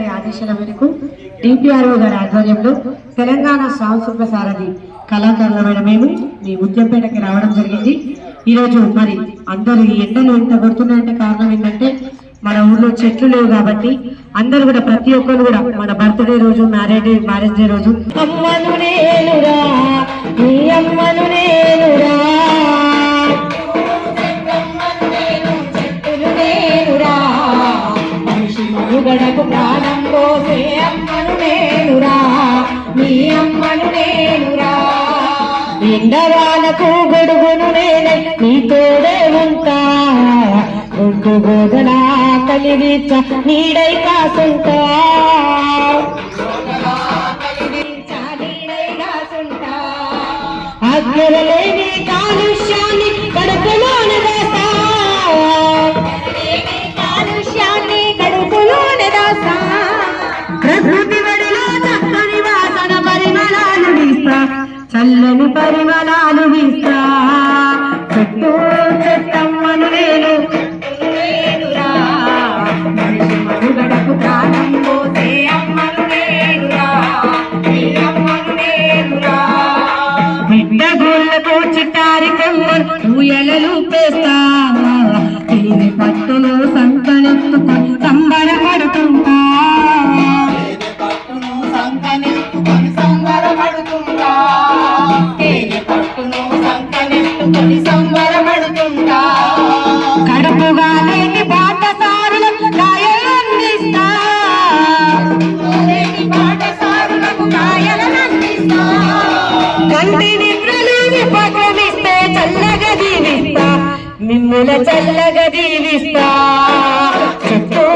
గారి ఆదేశాల మేరకు డిపిఆర్ఓ గారి ఆధ్వర్యంలో తెలంగాణ సాంస్కృతిక సారథి కళాకారులమైన మేము మీ ముత్యంపేటకి రావడం జరిగింది. ఈరోజు మరి అందరూ ఈ ఎండలు ఎంత కొడుతున్నాయంటే కారణం ఏంటంటే మన ఊర్లో చెట్లు లేవు కాబట్టి అందరూ కూడా ప్రతి ఒక్కరు కూడా మన బర్త్డే రోజు మ్యారేజ్ మ్యారేజ్ డే రోజు అమ్మను నీ అమ్మను నేనురా. ఎండవానకు గొడుగును నేనే నీ తోడే ఉంటా. ఒడ్డు గోదనా కలిగిచ్చ నీడై కాసుంటా. అగ్రలేని చల్లని పరిమళాలు వీస్తా చెట్టు చెట్టమ్మను నేను నేనురా. మనిషి మనుగడకు ప్రాణం అమ్మను నేనురా. అమ్మను నేనురా. బిడ్డ కొమ్మను ఊయలలు పేస్తా తోడుగా లేని బాటసారులకు కాయలందిస్తా బాటసారులకు కాయలందిస్తా చెట్టు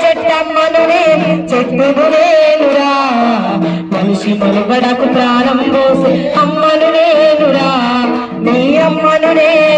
చెట్టమ్మను నేను చెట్టును మనిషి మనుగడకు ప్రాణం పోసి అమ్మను నేనురా నీ అమ్మను నేను